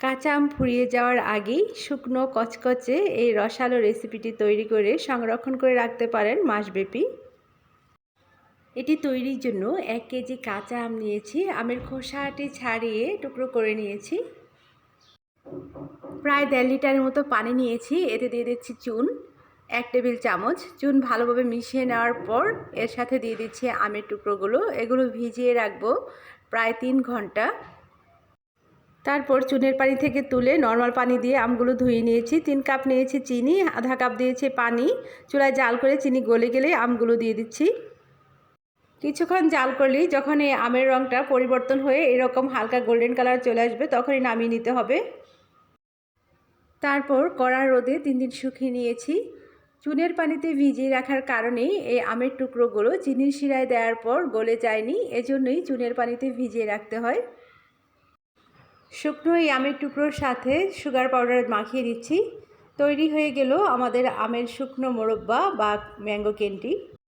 কাঁচা আম ফুরিয়ে যাওয়ার আগেই শুকনো কচকচে এই রসালো রেসিপিটি তৈরি করে সংরক্ষণ করে রাখতে পারেন মাসব্যাপী। এটি তৈরির জন্য এক কেজি কাঁচা আম নিয়েছি, আমের খোসাটি ছাড়িয়ে টুকরো করে নিয়েছি। প্রায় দেড় লিটারের মতো পানি নিয়েছি, এতে দিয়ে দিচ্ছি চুন, এক টেবিল চামচ। চুন ভালোভাবে মিশিয়ে নেওয়ার পর এর সাথে দিয়ে দিচ্ছি আমের টুকরোগুলো। এগুলো ভিজিয়ে রাখব প্রায় তিন ঘণ্টা। তারপর চুনের পানি থেকে তুলে নর্মাল পানি দিয়ে আমগুলো ধুয়ে নিয়েছি। তিন কাপ নিয়েছি চিনি, আধা কাপ দিয়েছি পানি। চুলায় জাল করে চিনি গলে গেলে আমগুলো দিয়ে দিচ্ছি। কিছুক্ষণ জাল করলেই যখন এই আমের রঙটা পরিবর্তন হয়ে এরকম হালকা গোল্ডেন কালার চলে আসবে, তখনই নামিয়ে নিতে হবে। তারপর কড়া রোদে তিন দিন শুকিয়ে নিয়েছি। চুনের পানিতে ভিজিয়ে রাখার কারণেই এই আমের টুকরোগুলো চিনির শিরায় দেওয়ার পর গলে যায়নি। এজন্যই চুনের পানিতে ভিজিয়ে রাখতে হয়। শুকনো এই আমের টুকরোর সাথে সুগার পাউডার মাখিয়ে দিচ্ছি। তৈরি হয়ে গেল আমাদের আমের শুকনো মোরব্বা বা ম্যাঙ্গো ক্যান্ডি